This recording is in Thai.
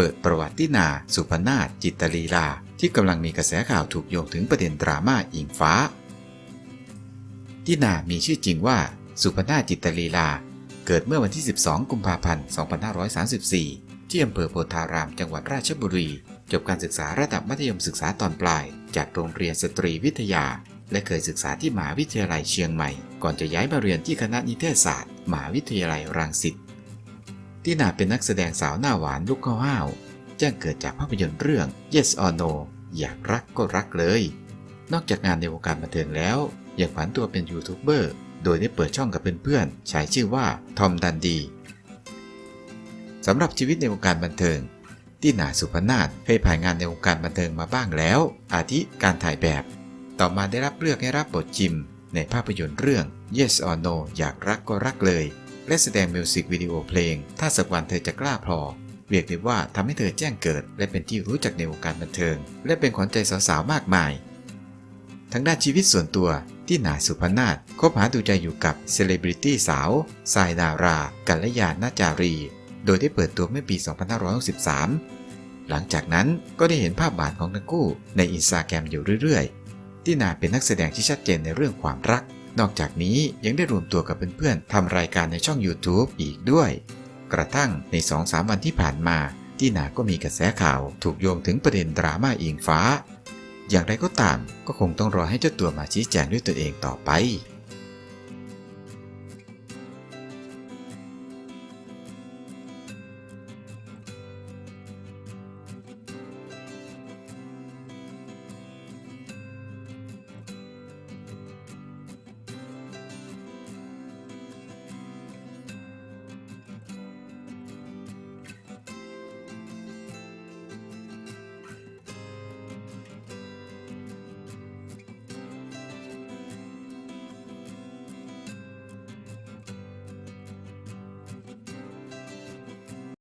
ปิดประวัตินา สุพนาจิตตลีลา ที่กำลังมีกระแสข่าวถูกโยงถึงประเด็นดราม่าอิงฟ้า ตินามีชื่อจริงว่า สุพนาจิตตลีลา เกิดเมื่อวันที่ 12 กุมภาพันธ์ 2534 ที่อำเภอโพธาราม จังหวัดราชบุรี จบการศึกษาระดับมัธยมศึกษาตอนปลาย จากโรงเรียนสตรีวิทยา และเคยศึกษาที่มหาวิทยาลัยเชียงใหม่ ก่อนจะย้ายมาเรียนที่คณะนิเทศศาสตร์มหาวิทยาลัยรังสิต ตินาเป็นนักแสดงสาวหน้าหวานลูกข้าวห้าวแจ้งเกิดจากภาพยนตร์เรื่อง Yes or No อยากรักก็รักเลย นอกจากงานในวงการบันเทิงแล้ว ยังผันตัวเป็นยูทูบเบอร์ โดยได้เปิดช่องกับเพื่อนๆ ใช้ชื่อว่าทอมดันดีสำหรับชีวิตในวงการบันเทิงตินาสุพนาถเคยผ่านงานในวงการบันเทิงมาบ้างแล้ว อาทิการถ่ายแบบ ต่อมาได้รับเลือกให้รับบทจิม ในภาพยนตร์เรื่อง Yes or No อยากรักก็รักเลย และแสดงมิวสิกวิดีโอเพลง ถ้าสักวันเธอจะกล้าพอเรียกได้ว่าทำให้เธอแจ้งเกิด และเป็นที่รู้จักในวงการบันเทิง และเป็นขวัญใจสาวๆมากมาย ทั้งด้านชีวิตส่วนตัวที่นาสุพนาถคบหาดูใจอยู่กับเซเลบริตี้สาวทรายดารา กัลยาณจารี โดยได้เปิดตัวเมื่อปี 2563 หลังจากนั้นก็ได้เห็นภาพบานของทั้งคู่ในอินสตาแกรมอยู่เรื่อยๆ ที่นาเป็นนักแสดงที่ชัดเจนในเรื่องความรัก นอกจากนี้ยังได้รวมตัวกับเพื่อนๆทำรายการในช่อง YouTube อีกด้วย กระทั่งใน 2-3 วันที่ผ่านมา ที่นาก็มีกระแสข่าวถูกโยงถึงประเด็นดราม่าอิงฟ้า อย่างไรก็ตามก็คงต้องรอให้เจ้าตัวมาชี้แจงด้วยตัวเองต่อไป